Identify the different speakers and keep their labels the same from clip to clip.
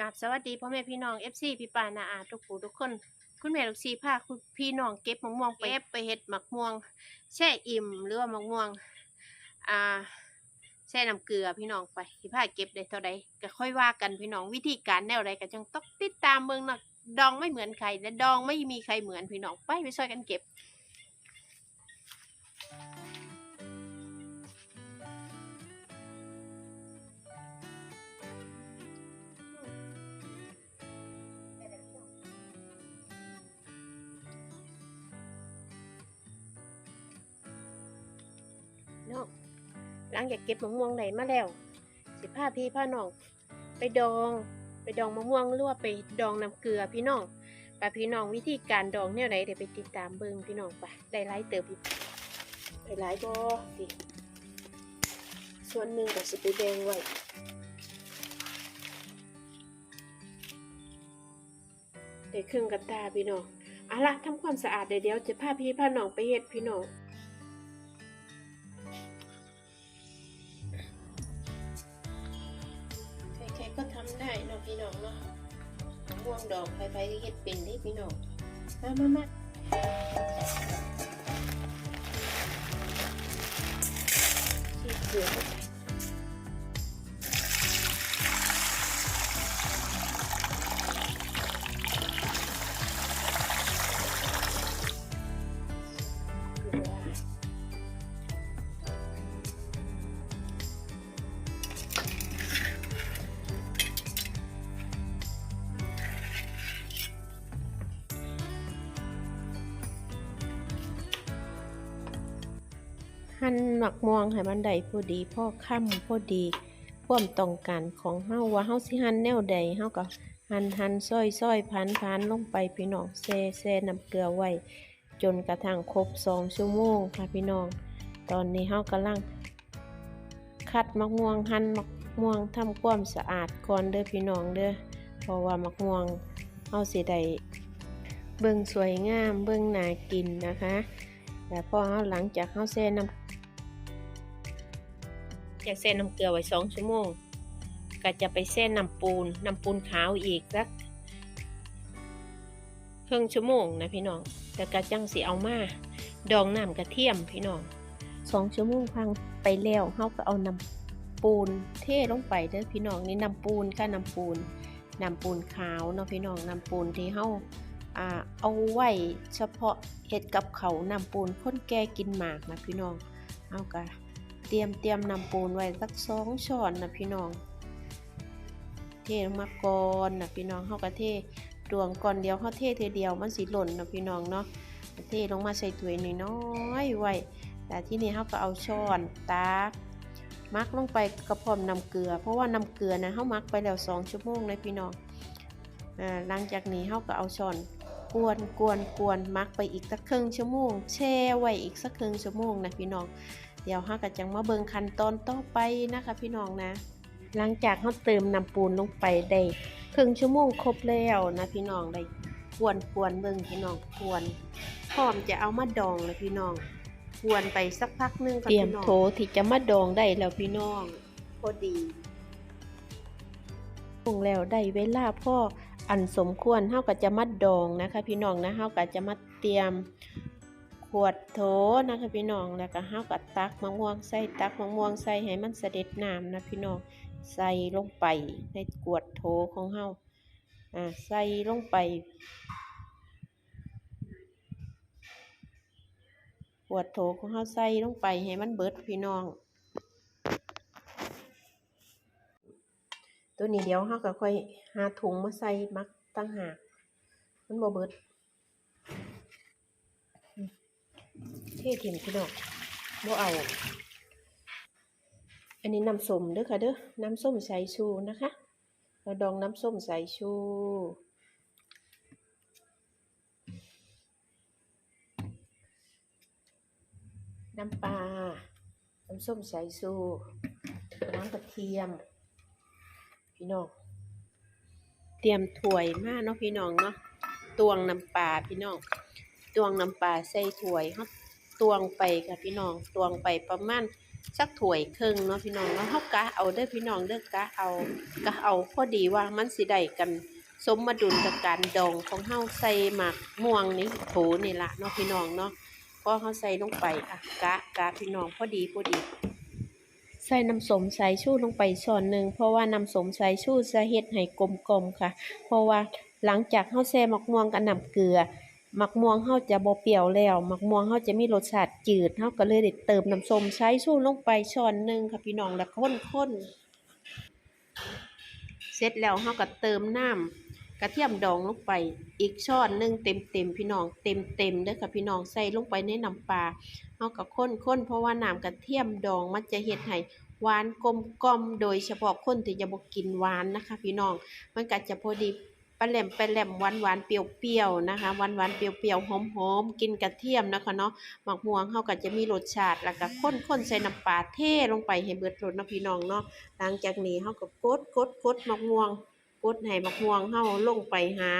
Speaker 1: กับสวัสดีพ่อแม่พี่น้องเอฟซีพี่ปานาอาทุกผู้ทุกคน คุณแม่ลูกซีพาคุณพี่น้องเก็บมะม่วงไปเก็บไปเห็ดมะม่วง แช่อิ่มหรือว่ามะม่วง อ่า แช่น้ำเกลือพี่น้องไปที่พาเก็บได้เท่าใดก็ค่อยว่ากันพี่น้องวิธีการแนวใดก็จังต้องติดตามเบิ่งนะดองไม่เหมือนใครและดองไม่มีใครเหมือนพี่น้องไปไปช่วยกันเก็บ หลังจากเก็บมะม่วงไหนมาแล้ว สิพาพี่พาน้อง ไปดอง ไปดองมะม่วงรือว่าไปดองน้ำเกลือพี่น้องไปพี่น้องวิธีการดองเนี่ยไหนเดี๋ยวไปติดตามเบิ่งพี่น้องไปได้ไลายเติบอยู่ได้ไลายบ่สิส่วนหนึ่งก็สิไปแบ่งไว้ได้ครึ่งกับตาพี่น้องอาล่ะทำความสะอาดเดี๋ยวเดี๋ยวจะพาพี่พาน้องไปเฮ็ดพี่น้อง ก็ทำได้เนาะพี่น้องเนาะมะม่วงดอกใครๆก็เฮ็ดเป็นได้พี่น้องมามามาที่เกลือ หั่นหมักม่วงให้มันได้พอดีพ่อค่ำพอดีความต้องการของเฮาว่าเฮาสิหั่นแนวใดเฮาก็หั่นหั่นซอยซอยพันพันลงไปพี่น้องแช่แช่น้ำเกลือไว้ จนกระทั่งครบสองชั่วโมงค่ะพี่น้อง ตอนนี้เฮากำลัง คัดมะม่วงหั่นมะม่วงทำความสะอาดก่อนเด้อพี่น้องเด้อเพราะว่ามะม่วงเฮาสิได้เบิ่งสวยงามเบิ่งน่ากินนะคะ แต่พอเฮาหลังจากเฮาแช่น้ำ อยากแช่น้ำเกลือไว้สองชั่วโมง ก็จะไปแช่น้ำปูนน้ำปูนขาวอีกสักครึ่งชั่วโมงนะพี่น้องแต่กะจังสิเอามาดองน้ำกระเทียมพี่น้องสองชั่วโมงพังไปแล้วเฮาก็เอาน้ำปูนเทลงไปเด้อพี่น้องนี่น้ำปูนค่ะน้ำปูนน้ำปูนขาวเนาะพี่น้องน้ำปูนที่เฮาเอาไว้เฉพาะเห็ดกับเขาวนำปูนคนแก่กินหมากนะพี่น้องเอากะ เตรียมเตรียมนำปูนไว้สักสองช้อนนะพี่น้อง เทลงมาก่อนนะพี่น้องเข้าก็เทดวงก่อนเดียวเข้าเทเทเดียวมันสิหล่นนะพี่น้องเนาะเทลงมาใส่ถ้วยน้อยๆไว้แต่ที่นี่เขาก็เอาช้อนตักมักลงไปกระพร้อมน้ำเกลือ เพราะว่าน้ำเกลือนะเขามักไปแล้วสองชั่วโมงเลยพี่น้องอ่าหลังจากนี้เขาก็เอาช้อนกวนกวนกวนมักไปอีกสักครึ่งชั่วโมงแช่ไว้อีกสักครึ่งชั่วโมงนะพี่น้อง เดี๋ยวเราก็จังมาเบิ่งขั้นตอนต่อไปนะคะ พี่น้องนะ หลังจากเขาเติมน้ำปูนลงไปได้ครึ่งชั่วโมงครบแล้วนะพี่น้องได้กวนกวนเบิ่งพี่น้องกวนพร้อมจะเอามาดองเลยพี่น้องกวนไปสักพักนึงก่อน
Speaker 2: เตรียม
Speaker 1: พี่น้อง
Speaker 2: โถที่จะมาดองได้แล้วพี่น้อง
Speaker 1: พอดี
Speaker 2: ปรุงแล้วได้เวลาพ่ออันสมควรเฮาก็จะมาดองนะคะ พี่น้องนะเฮาก็จะมาเตรียม ขวดโถนะคะพี่น้องแล้วก็เฮาก็ตักมะม่วงใส่ตักมะม่วงใส่ให้มันเสด็จน้ำนะพี่น้องใส่ลงไปในขวดโถของเฮาอ่าใส่ลงไปขวดโถของเฮาใส่ลงไปให้มันเบิดพี่น้อง ตัวนี้เดี๋ยวเราก็ค่อยหาถุงมาใส่มักตั้งหากมันบ่เบิดอืมเทถิ่มพี่น้องบ่เอา อันนี้น้ำส้มเด้อค่ะเด้อ น้ำส้มสายชูนะคะ เราดองน้ำส้มสายชู น้ำปลา น้ำส้มสายชู น้ำกระเทียม พี่น้อง เตรียมถ้วยมาเนาะพี่น้องเนาะ ตวงน้ำปลาพี่น้อง ตวงน้ำปลาใส่ถ้วยเฮา ตวงไปค่ะพี่น้องตวงไปประมาณสักถ้วยครึ่งเนาะพี่น้องเนาะเฮากะเอาเด้อพี่น้องเด้อกะเอากะเอาพอดีว่ามันสิได้กันสมดุลกับการดองของเฮาใส่หมักม่วงนี่โถนี่ละเนาะพี่น้องเนาะพอเฮาใส่ลงไปอะกะกะพี่น้องพอดีพอดีใส่น้ำสมสายชูลงไปช้อนหนึ่งเพราะว่าน้ำสมสายชูจะเฮ็ดให้กลมๆค่ะ เพราะว่าหลังจากเฮาแช่หมักม่วงกับน้ำเกลือ มักม่วงเฮาจะบ่เปรี้ยวแล้วหมักม่วงเฮาจะมีรสชาติจืดเฮาก็เลยได้เติมน้ำส้มสายชูลงไปช้อนหนึ่งค่ะพี่น้องแล้วคนๆเสร็จแล้วเฮาก็เติมน้ำกระเทียมดองลงไป อีกช้อนหนึ่งเต็มๆพี่น้องเต็มๆเด้อค่ะพี่น้องใส่ลงไปในน้ำปลาเฮาก็ข้นๆเพราะว่าน้ำกระเทียมดองมันจะเฮ็ดให้หวานกลมกลมโดยเฉพาะคนที่จะบ่กินหวานนะคะ พี่น้องมันก็จะพอดี ปลาแหลมปลาแหลมหวานหวานเปรี้ยวๆนะคะหวานหวานเปรี้ยวๆหอมๆกินกระเทียมนะคะเนาะหมักม่วงเขาก็จะมีรสชาติแล้วก็ข้นๆใส่น้ำปลาเทลงไปให้เบิดรสนะพี่น้องเนาะหลังจากนี้เขาก็กดกดกดหมักม่วงกดให้หมักม่วงเขาลงไปหา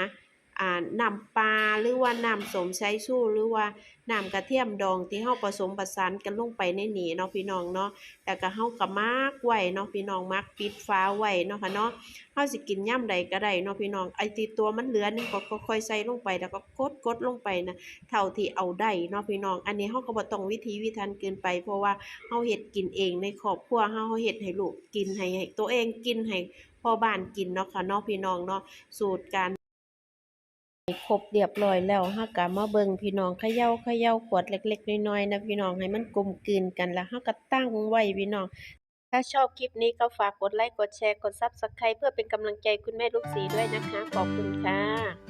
Speaker 2: น้ำปลาหรือว่าน้ำสมไช้ชูหรือว่าน้ำกระเทียมดองที่เฮาผสมผสานกันลงไปในนี้เนาะพี่น้องเนาะแล้วก็เฮาก็มักไว้เนาะพี่น้องมักปิดฝาไว้เนาะค่ะเนาะเฮาสิกินย่ำใดก็ได้เนาะพี่น้องไอ้ที่ตัวมันเหลือนี่ก็ค่อยใส่ลงไปแล้วก็กดกดลงไปนะเท่าที่เอาได้เนาะพี่น้องอันนี้เฮาก็บ่ต้องวิธีวิธันเกินไป เพราะว่าเฮาเฮ็ดกินเองในครอบครัวเฮาเฮาเฮ็ดให้ลูกกินให้ให้ตัวเองกินให้พ่อบ้านกินเนาะค่ะเนาะพี่น้องเนาะสูตรการ ครบเรียบร้อยแล้วเฮากะมาเบิ่งพี่น้องเขย่าเขย่าขวดเล็กๆ น้อยๆนะพี่น้องให้มันกลมกลืนกันแล้วเฮากะตั้งไว้พี่น้อง ถ้าชอบคลิปนี้ก็ฝากกดไลค์กดแชร์กดซับสไคร b e เพื่อเป็นกำลังใจคุณแม่ลูกสีด้วยนะคะ ขอบคุณค่ะ